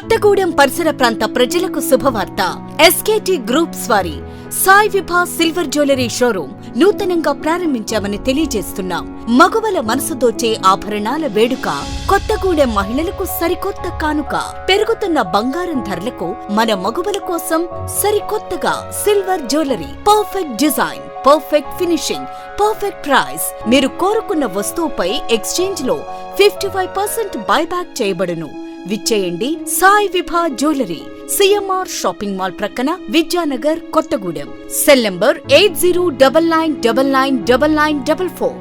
కొత్తగూడెం పరిసర ప్రాంత ప్రజలకు శుభవార్త. ఎస్కేటి గ్రూప్స్ వారి Sai Vibha silver jewellery showroom నూతనంగా ప్రారంభించామని తెలియజేస్తున్నాం. మగువల మనసు దోచే ఆభరణాల వేడుక కొత్తగూడెం మహిళలకు సరికొత్త కానుక. పెరుగుతున్న బంగారం ధరలకు మన మగువల కోసం సరికొత్తగా silver jewellery. Perfect design perfect finishing perfect price. మీరు కోరుకున్న వస్తువుపై ఎక్స్చేంజ్లో ఫిఫ్టీ ఫైవ్ పర్సెంట్ బైబ్యాక్ చేయబడును. విచ్చేయండి Sai Vibha jewellery CMR shopping mall ప్రక్కన Vidyanagar Kothagudem. Cell number eight zero double nine double nine double nine double four.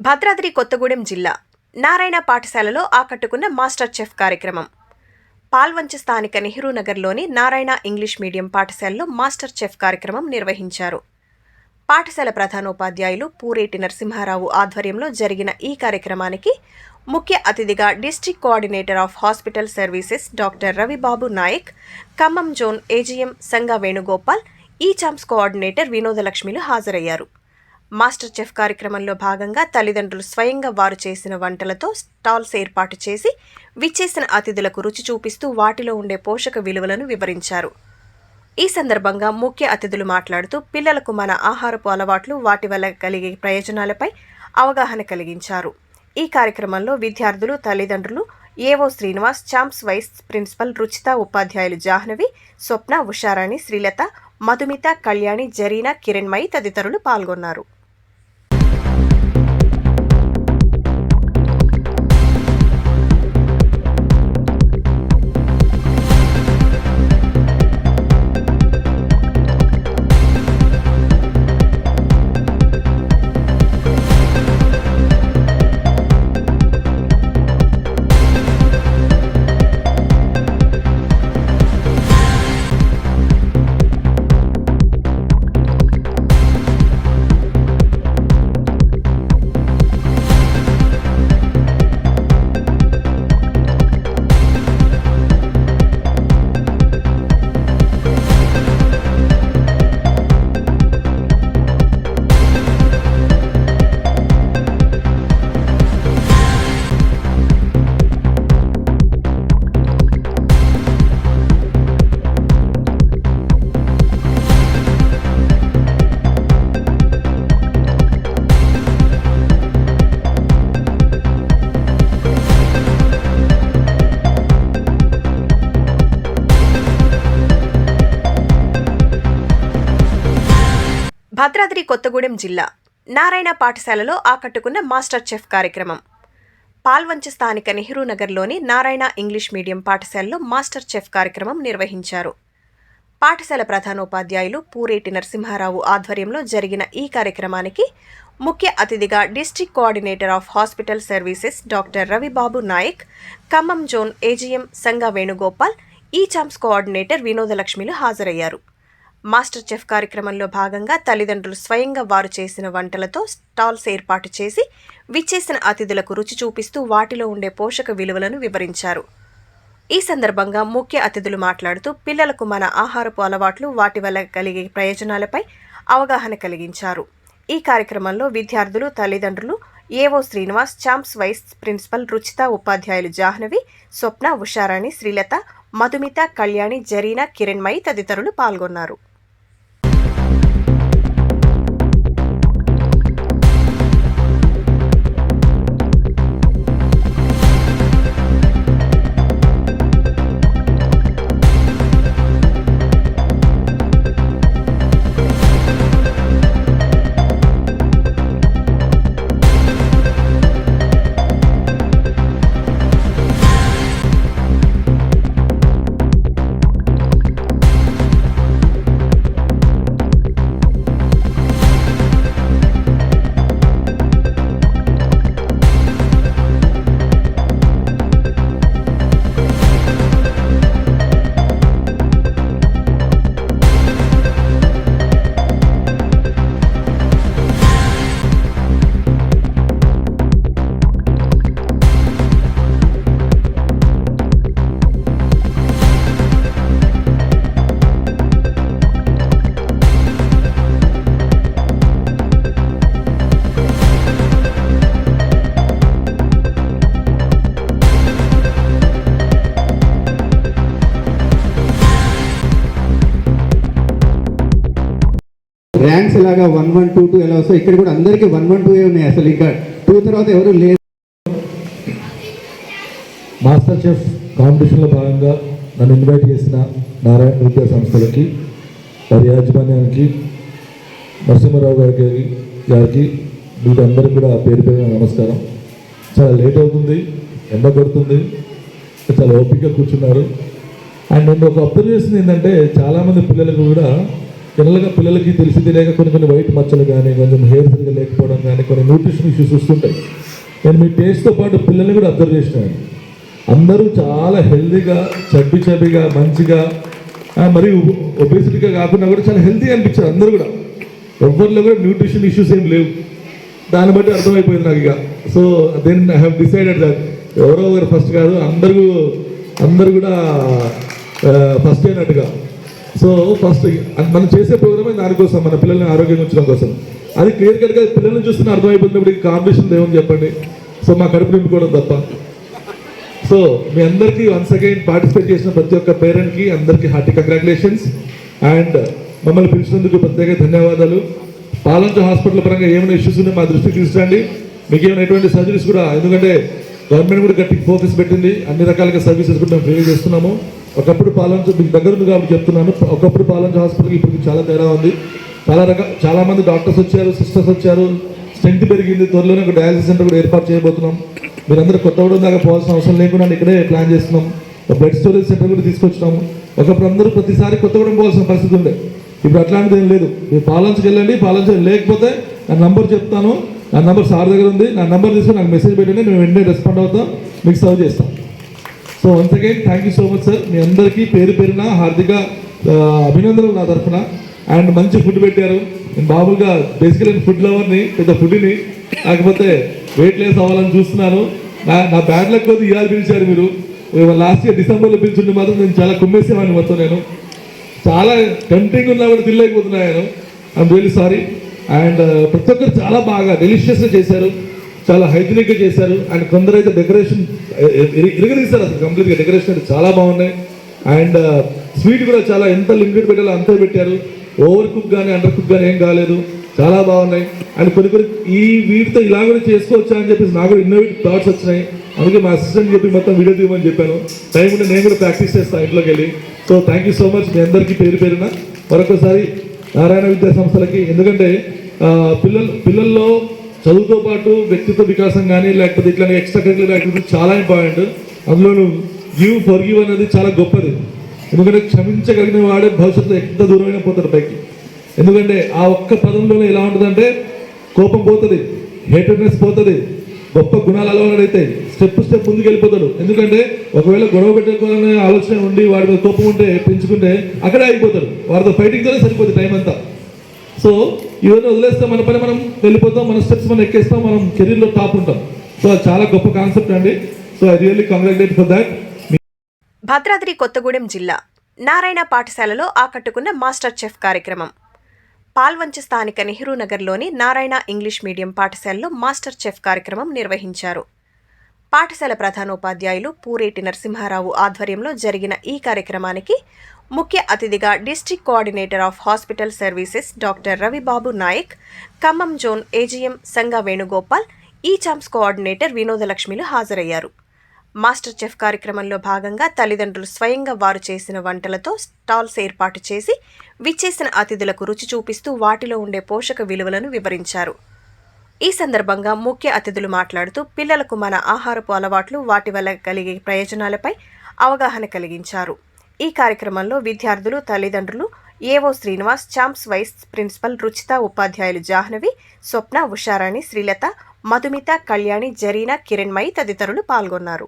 Bhadradri Kothagudem జిల్లా నారాయణ పాఠశాలలో ఆకట్టుకున్న master chef కార్యక్రమం. పాల్వంచ స్థానిక నెహ్రూ నగర్లోని నారాయణ ఇంగ్లీష్ మీడియం పాఠశాలలో మాస్టర్ చెఫ్ కార్యక్రమం నిర్వహించారు. పాఠశాల ప్రధానోపాధ్యాయులు పూరేటి నరసింహారావు ఆధ్వర్యంలో జరిగిన ఈ కార్యక్రమానికి ముఖ్య అతిథిగా district coordinator of hospital services doctor Ravibabu Nayak Khammam zone AGM Sanga Venugopal ఈ చాంప్స్ కోఆర్డినేటర్ వినోదలక్ష్మిలు హాజరయ్యారు. మాస్టర్ చెఫ్ కార్యక్రమంలో భాగంగా తల్లిదండ్రులు స్వయంగా వారు చేసిన వంటలతో స్టాల్స్ ఏర్పాటు చేసి విచ్చేసిన అతిథులకు రుచి చూపిస్తూ వాటిలో ఉండే పోషక విలువలను వివరించారు. ఈ సందర్భంగా ముఖ్య అతిథులు మాట్లాడుతూ పిల్లలకు మన ఆహారపు అలవాట్లు వాటి వల్ల కలిగే ప్రయోజనాలపై అవగాహన కలిగించారు. ఈ కార్యక్రమంలో విద్యార్థులు తల్లిదండ్రులు AO Srinivas champs vice principal Ruchitha ఉపాధ్యాయులు జాహ్నవి స్వప్న ఉషారాణి శ్రీలత మధుమిత కళ్యాణి జరీనా కిరణ్మయి తదితరులు పాల్గొన్నారు. కొత్తగూడెం జిల్లా నారాయణ పాఠశాలలో ఆకట్టుకున్న మాస్టర్ చెఫ్ కార్యక్రమం. పాల్వంచ స్థానిక నెహ్రూ నగర్లోని నారాయణ ఇంగ్లీష్ మీడియం పాఠశాలలో మాస్టర్ చెఫ్ కార్యక్రమం నిర్వహించారు. పాఠశాల ప్రధానోపాధ్యాయులు పూరేటి నరసింహారావు ఆధ్వర్యంలో జరిగిన ఈ కార్యక్రమానికి ముఖ్య అతిథిగా district coordinator of hospital services doctor Ravibabu Nayak Khammam zone AGM Sanga Venugopal ఈ చాంప్స్ కోఆర్డినేటర్ వినోదలక్ష్మిలు హాజరయ్యారు. మాస్టర్ చెఫ్ కార్యక్రమంలో భాగంగా తల్లిదండ్రులు స్వయంగా వారు చేసిన వంటలతో స్టాల్స్ ఏర్పాటు చేసి విచ్చేసిన అతిథులకు రుచి చూపిస్తూ వాటిలో ఉండే పోషక విలువలను వివరించారు. ఈ సందర్భంగా ముఖ్య అతిథులు మాట్లాడుతూ పిల్లలకు మన ఆహారపు అలవాట్లు వాటి వల్ల కలిగే ప్రయోజనాలపై అవగాహన కలిగించారు. ఈ కార్యక్రమంలో విద్యార్థులు తల్లిదండ్రులు AO Srinivas champs vice principal Ruchitha ఉపాధ్యాయులు జాహ్నవి స్వప్న ఉషారాణి శ్రీలత మధుమిత కళ్యాణి జరీనా కిరణ్మయి తదితరులు పాల్గొన్నారు. ఎలాగా వన్ వన్ టూ టూ ఎలా వస్తాయి ఇక్కడ కూడా అందరికీ వన్ వన్ టూ ఉన్నాయి అసలు ఇంకా టూ తర్వాత ఎవరు లేదు మాస్టర్ చెఫ్ కాంపిటీషన్లో భాగంగా నన్ను ఇన్వైట్ చేసిన నారాయణ విద్యా సంస్థలకి వారి యాజమాన్యానికి నరసింహరావు గారికి గారికి వీటందరికీ కూడా పేరు పేరు నమస్కారం. చాలా లేట్ అవుతుంది ఎండ పడుతుంది చాలా ఓపికగా కూర్చున్నారు. అండ్ నేను ఒక అబ్జర్వ్ చేసింది ఏంటంటే చాలామంది పిల్లలకు కూడా జనరల్గా పిల్లలకి తెలిసి తెలియక కొన్ని కొన్ని వైట్ మచ్చలు కానీ కొంచెం హెయిర్ సరిగ్గా లేకపోవడం కానీ కొన్ని న్యూట్రిషన్ ఇష్యూస్ వస్తుంటాయి. నేను మీ టేస్ట్తో పాటు పిల్లల్ని కూడా అబ్జర్వ్ చేసినాను. అందరూ చాలా హెల్దీగా చబ్బి చబ్బిగా మంచిగా మరి మరియు ఒబేసిటీగా కాకుండా కూడా చాలా హెల్తీ అనిపించారు అందరూ కూడా. ఎవరిలో కూడా న్యూట్రిషన్ ఇష్యూస్ ఏం లేవు. దాన్ని బట్టి అర్థమైపోయింది నాకు ఇక. So then I have decided that ఎవరో ఒకరు ఫస్ట్ కాదు అందరూ అందరూ కూడా ఫస్ట్ అయినట్టుగా. సో ఫస్ట్ మనం చేసే ప్రోగ్రామే దానికోసం మన పిల్లల్ని ఆరోగ్యంగా ఉంచడం కోసం. అది క్లియర్ కట్గా పిల్లల్ని చూస్తున్న అర్థమైపోతున్నప్పుడు ఈ కాంపిటీషన్ ఏమని చెప్పండి. సో మా కడుపు నింపుకోవడం తప్ప. సో మీ అందరికీ వన్స్ అగైన్ పార్టిసిపేట్ చేసిన ప్రతి ఒక్క పేరెంట్కి అందరికీ హార్టీ కంగ్రాచులేషన్స్ అండ్ మమ్మల్ని పిలిచినందుకు ప్రత్యేక ధన్యవాదాలు. పాలంచ హాస్పిటల్ పరంగా ఏమైనా ఇష్యూస్ ఉన్నాయి మా దృష్టికి తీసుకురండి. మీకు ఏమైనా ఎటువంటి సర్జరీస్ కూడా ఎందుకంటే గవర్నమెంట్ కూడా గట్టి ఫోకస్ పెట్టింది. అన్ని రకాలుగా సర్వీసెస్ కూడా మేము ఫ్రీగా చేస్తున్నాము. ఒకప్పుడు పాలంచ మీకు దగ్గర ఉంది కాబట్టి చెప్తున్నాను. ఒకప్పుడు పాలంచ హాస్పిటల్ ఇప్పుడు చాలా తేడా ఉంది. చాలా రకాల చాలా మంది డాక్టర్స్ వచ్చారు సిస్టర్స్ వచ్చారు. స్ట్రెంత్ పెరిగింది. త్వరలోనే ఒక డయాలసిస్ సెంటర్ కూడా ఏర్పాటు చేయబోతున్నాం. మీరందరూ కూడా దాకా పోవాల్సిన అవసరం లేకుండా ఇక్కడే ప్లాన్ చేస్తున్నాం. ఒక బ్లడ్ స్టోరేజ్ సెంటర్ కూడా తీసుకొచ్చినాము ఒకప్పుడు అందరూ ప్రతిసారి కొత్తగూడెం పోవాల్సిన పరిస్థితి ఉండే. ఇప్పుడు అట్లాంటిది ఏం లేదు. మీరు పాలంచకి వెళ్ళండి పాలంచ లేకపోతే నా నంబర్ చెప్తాను. నా నంబర్ సార్ దగ్గర ఉంది. నా నంబర్ తీసుకుని నాకు మెసేజ్ పెట్టండి. మేము వెంటనే రెస్పాండ్ అవుతాం. మీకు సర్వ్ చేస్తాం. So once again thank you so much sir మీ అందరికీ పేరు పేరున హార్దిక అభినందనలు నా తరఫున. అండ్ మంచి ఫుడ్ పెట్టారు. నేను మామూలుగా బేసికలీ ఫుడ్ లవర్ని పెద్ద ఫుడ్ని కాకపోతే వెయిట్ లెస్ అవ్వాలని చూస్తున్నాను. నా నా బ్యాడ్ లక్ కొద్ది ఇవాళ పిలిచారు మీరు. లాస్ట్ ఇయర్ డిసెంబర్లో పిలిచిండి మాత్రం నేను చాలా కుమ్మేసేవాడిని మొత్తం నేను. చాలా టెంప్టింగ్ ఉన్నా కూడా తినలేకపోతున్నాను ఐఎమ్ రియలీ సారీ అండ్ ప్రతి ఒక్కరు చాలా బాగా డెలిషియస్గా చేశారు. చాలా హైజీనిక్గా చేశారు. అండ్ కొందరైతే డెకరేషన్ ఇరగదీశారు అసలు కంప్లీట్గా. డెకరేషన్ అయితే చాలా బాగున్నాయి. అండ్ స్వీట్ కూడా చాలా ఎంత లిమిటెడ్ పెట్టాలో అంతే పెట్టారు. ఓవర్ కుక్ కానీ అండర్ కుక్ కానీ ఏం కాలేదు. చాలా బాగున్నాయి. అండ్ కొన్ని కొన్ని ఈ వీటితో ఇలా కూడా చేసుకోవచ్చా అని చెప్పేసి నాకు కూడా ఇన్నోవేటివ్ థాట్స్ వచ్చినాయి. అందుకే మా అసిస్టెంట్ చెప్పి మొత్తం వీడియో తీయమని చెప్పాను. టైం ఉంటే నేను కూడా ప్రాక్టీస్ చేస్తాను ఇంట్లోకి వెళ్ళి. So thank you so much మీ అందరికీ పేరు పేరున మరొకసారి నారాయణ విద్యా సంస్థలకి. ఎందుకంటే పిల్లలు పిల్లల్లో చదువుతో పాటు వ్యక్తిత్వ వికాసం కానీ లేకపోతే ఇట్లా ఎక్స్ట్రా కరికులర్ యాక్టివిటీ చాలా ఇంపార్టెంట్ అందులోను గివ్ ఫర్ గివ్ అనేది చాలా గొప్పది. ఎందుకంటే క్షమించగలిగిన వాడే భవిష్యత్తులో ఎంత దూరమైనా పోతాడు పైకి. ఎందుకంటే ఆ ఒక్క పదంలోనే ఎలా ఉంటుందంటే కోపం పోతుంది హేటర్నెస్ పోతుంది గొప్ప గుణాలు అలవాడైతే స్టెప్ స్టెప్ ముందుకు వెళ్ళిపోతాడు. ఎందుకంటే ఒకవేళ గొడవ పెట్టుకోవాలనే ఆలోచన ఉండి వాడి మీద కోపం ఉంటే పెంచుకుంటే అక్కడే అయిపోతాడు వారితో ఫైటింగ్తోనే సరిపోతుంది టైం అంతా. సో ఇవన్నీ వదిలేస్తే మన పని మనం వెళ్ళిపోతాం మన స్టెప్స్ మనం ఎక్కేస్తాం మనం కెరీర్లో టాప్ ఉంటాం. సో చాలా గొప్ప కాన్సెప్ట్ అండి. So I really congratulate for that Bhadradri Kothagudem జిల్లా నారాయణ పాఠశాలలో ఆకట్టుకున్న మాస్టర్ చెఫ్ కార్యక్రమం. పాల్వంచ స్థానిక నెహ్రూ నగర్లోని నారాయణ ఇంగ్లీష్ మీడియం పాఠశాలలో మాస్టర్ చెఫ్ కార్యక్రమం నిర్వహించారు. పాఠశాల ప్రధానోపాధ్యాయులు పూరేటి నరసింహారావు ఆధ్వర్యంలో జరిగిన ఈ కార్యక్రమానికి ముఖ్య అతిథిగా district coordinator of hospital services doctor Ravibabu Nayak Khammam zone AGM Sanga Venugopal ఈ చాంప్స్ కోఆర్డినేటర్ వినోదలక్ష్మిలు హాజరయ్యారు. మాస్టర్ చెఫ్ కార్యక్రమంలో భాగంగా తల్లిదండ్రులు స్వయంగా వారు చేసిన వంటలతో స్టాల్స్ ఏర్పాటు చేసి విచ్చేసిన అతిథులకు రుచి చూపిస్తూ వాటిలో ఉండే పోషక విలువలను వివరించారు. ఈ సందర్భంగా ముఖ్య అతిథులు మాట్లాడుతూ పిల్లలకు మన ఆహారపు అలవాట్లు వాటి వల్ల కలిగే ప్రయోజనాలపై అవగాహన కలిగించారు. ఈ కార్యక్రమంలో విద్యార్థులు తల్లిదండ్రులు AO Srinivas champs vice principal Ruchitha ఉపాధ్యాయులు జాహ్నవి స్వప్న ఉషారాణి శ్రీలత మధుమిత కళ్యాణి జరీనా కిరణ్మయి తదితరులు పాల్గొన్నారు.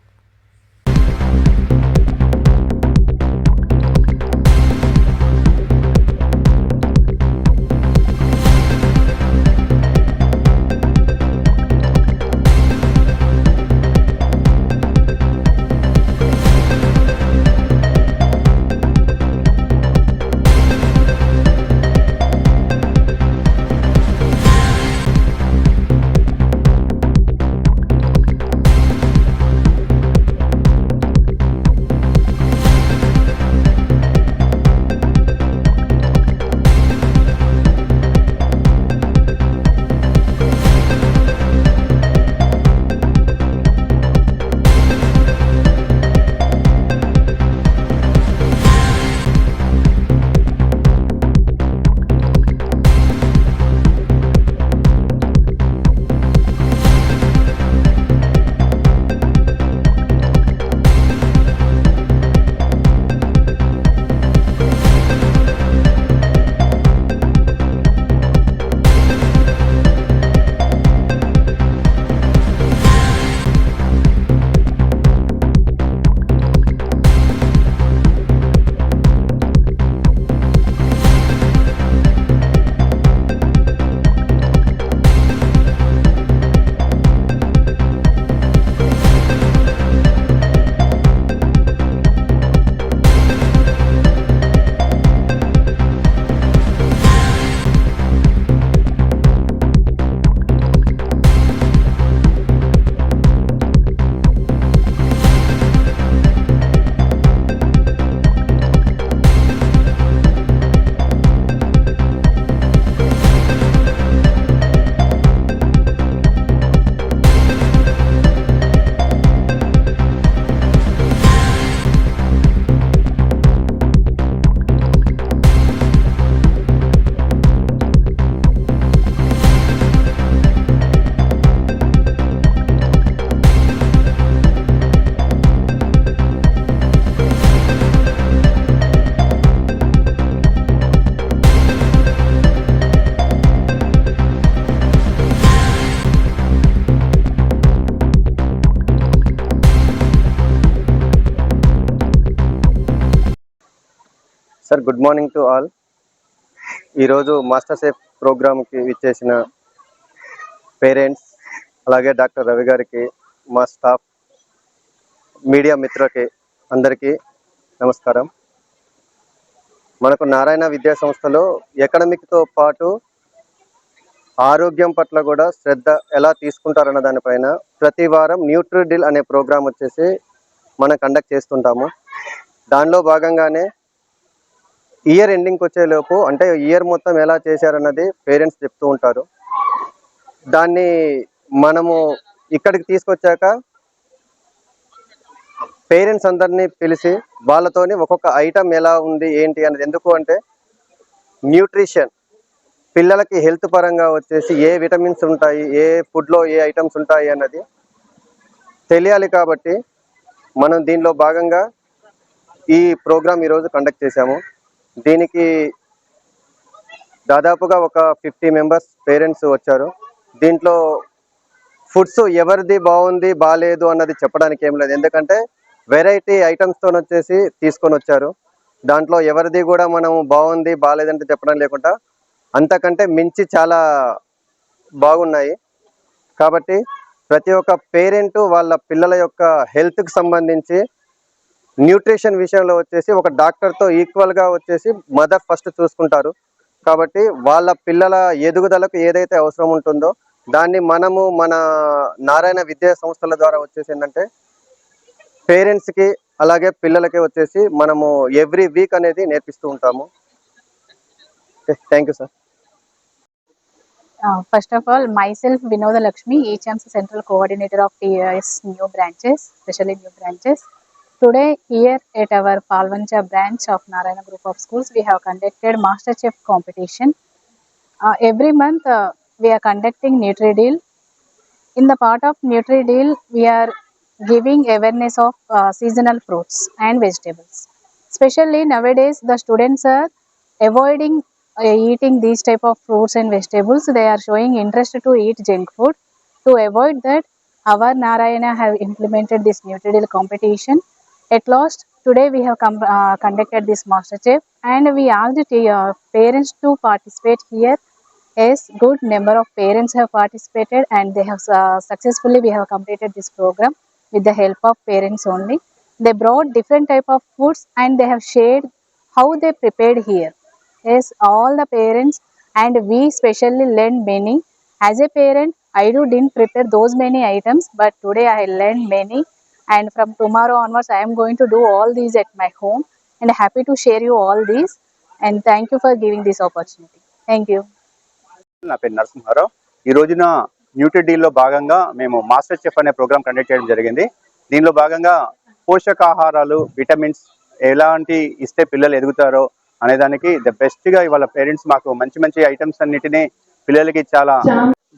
Sir good morning to all. ఈరోజు మాస్టర్ సేఫ్ ప్రోగ్రామ్కి ఇచ్చేసిన పేరెంట్స్ అలాగే డాక్టర్ రవి గారికి మా స్టాఫ్ మీడియా మిత్రులకి అందరికీ నమస్కారం. మనకు నారాయణ విద్యా సంస్థలో ఎకడమిక్తో పాటు ఆరోగ్యం పట్ల కూడా శ్రద్ధ ఎలా తీసుకుంటారన్న దానిపైన ప్రతి వారం న్యూట్రిడిల్ అనే ప్రోగ్రాం వచ్చేసి మనం కండక్ట్ చేస్తుంటాము. దానిలో భాగంగానే ఇయర్ ఎండింగ్కి వచ్చేలోపు అంటే ఇయర్ మొత్తం ఎలా చేశారన్నది పేరెంట్స్ చెప్తూ ఉంటారు. దాన్ని మనము ఇక్కడికి తీసుకొచ్చాక పేరెంట్స్ అందరినీ పిలిచి వాళ్ళతోని ఒక్కొక్క ఐటమ్ ఎలా ఉంది ఏంటి అనేది ఎందుకు అంటే న్యూట్రిషన్. పిల్లలకి హెల్త్ పరంగా వచ్చేసి ఏ విటమిన్స్ ఉంటాయి ఏ ఫుడ్లో ఏ ఐటమ్స్ ఉంటాయి అన్నది తెలియాలి కాబట్టి మనం దీనిలో భాగంగా ఈ ప్రోగ్రామ్ ఈరోజు కండక్ట్ చేశాము. దీనికి దాదాపుగా ఒక ఫిఫ్టీ మెంబర్స్ పేరెంట్స్ వచ్చారు. దీంట్లో ఫుడ్స్ ఎవరిది బాగుంది బాగాలేదు అన్నది చెప్పడానికి ఏం లేదు. ఎందుకంటే వెరైటీ ఐటమ్స్తో వచ్చేసి తీసుకొని వచ్చారు. దాంట్లో ఎవరిది కూడా మనం బాగుంది బాగాలేదంటే చెప్పడం లేకుండా అంతకంటే మించి చాలా బాగున్నాయి. కాబట్టి ప్రతి ఒక్క పేరెంట్ వాళ్ళ పిల్లల యొక్క హెల్త్కి సంబంధించి న్యూట్రిషన్ విషయంలో వచ్చేసి ఒక డాక్టర్తో ఈక్వల్గా వచ్చేసి మదర్ ఫస్ట్ చూసుకుంటారు. కాబట్టి వాళ్ళ పిల్లల ఎదుగుదలకు ఏదైతే అవసరం ఉంటుందో దాన్ని మనము మన నారాయణ విద్యా సంస్థల ద్వారా వచ్చేసి ఏంటంటే పేరెంట్స్కి అలాగే పిల్లలకి వచ్చేసి మనము ఎవ్రీ వీక్ అనేది నేర్పిస్తూ ఉంటాము. Thank you sir. First of all myself Vinodalakshmi Lakshmi, HMC central coordinator of TIS new branches especially new branches. Today, here at our Palvancha branch of Narayana Group of Schools, we have conducted MasterChef competition. Uh, every month, uh, we are conducting NutriDeal. In the part of NutriDeal, we are giving awareness of uh, seasonal fruits and vegetables. Especially nowadays, the students are avoiding uh, eating these type of fruits and vegetables they are showing interest to eat junk food to avoid that our narayana have implemented this nutritional competition at last today we have com- uh, conducted this master chef and we asked uh, parents to participate here. As good number of parents have participated and they have uh, successfully we have completed this program with the help of parents only. They brought different type of foods and they have shared how they prepared here. Yes all the parents and we specially learned many. As a parent i do didn't prepare those many items but today i learned many and from tomorrow onwards i am going to do all these at my home and happy to share you all these. And thank you for giving this opportunity. Thank you. నా పేరు నరసింహారావు. ఈ రోజున Nutri డీల్లో భాగంగా మేము master chef అనే program conduct చేయడం జరిగింది. దీనిలో భాగంగా పోషకాహారాలు విటమిన్స్ ఎలాంటి ఇస్తే పిల్లలు ఎదుగుతారో అనే దానికి ద బెస్ట్గా ఇవాళ పేరెంట్స్ మాకు మంచి మంచి ఐటమ్స్ అన్నిటిని పిల్లలకి చాలా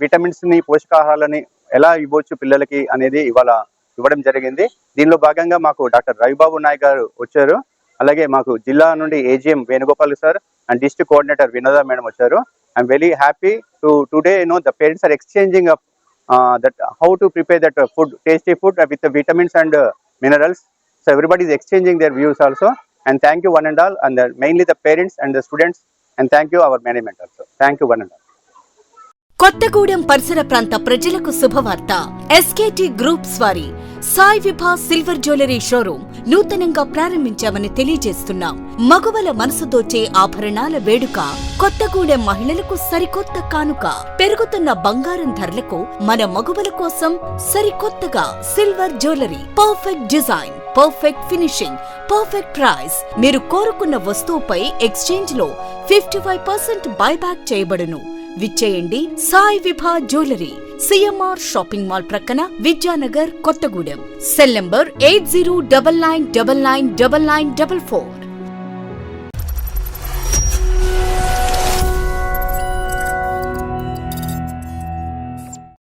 విటమిన్స్ని పోషకాహారాలని ఎలా ఇవ్వచ్చు పిల్లలకి అనేది ఇవాళ ఇవ్వడం జరిగింది. దీనిలో భాగంగా మాకు డాక్టర్ రవిబాబు నాయక్ గారు వచ్చారు. అలాగే మాకు జిల్లా నుండి AGM Venugopal sir and district coordinator Vinoda madam వచ్చారు. I'm very happy to today know the parents are exchanging up that how to prepare that food tasty food with vitamins and minerals so everybody is exchanging their views also and thank you one and all and mainly the parents and the students and thank you our management also thank you one and all Kothagudem పరిసర ప్రాంత ప్రజలకు శుభవార్త. SKT groups వారి Sai Vibha silver jewellery showroom నూతనంగా ప్రారంభించామని తెలియజేస్తున్నాం. మగువల మనసు దోచే ఆభరణాల వేడుక కొత్తగూడెం మహిళలకు సరికొత్త కానుక. పెరుగుతున్న బంగారం ధరలకు మన మగువల కోసం సరికొత్తగా silver jewellery. Perfect design perfect finishing perfect price మీరు కోరుకున్న వస్తువుపై ఎక్స్చేంజ్లో ఫిఫ్టీ ఫైవ్ పర్సెంట్ బైబ్యాక్ చేయబడును. విచ్చేయండి Sai Vibha jewellery CMR shopping mall ప్రక్కన Vidyanagar Kothagudem. Cell number eight zero double nine double nine double nine double four.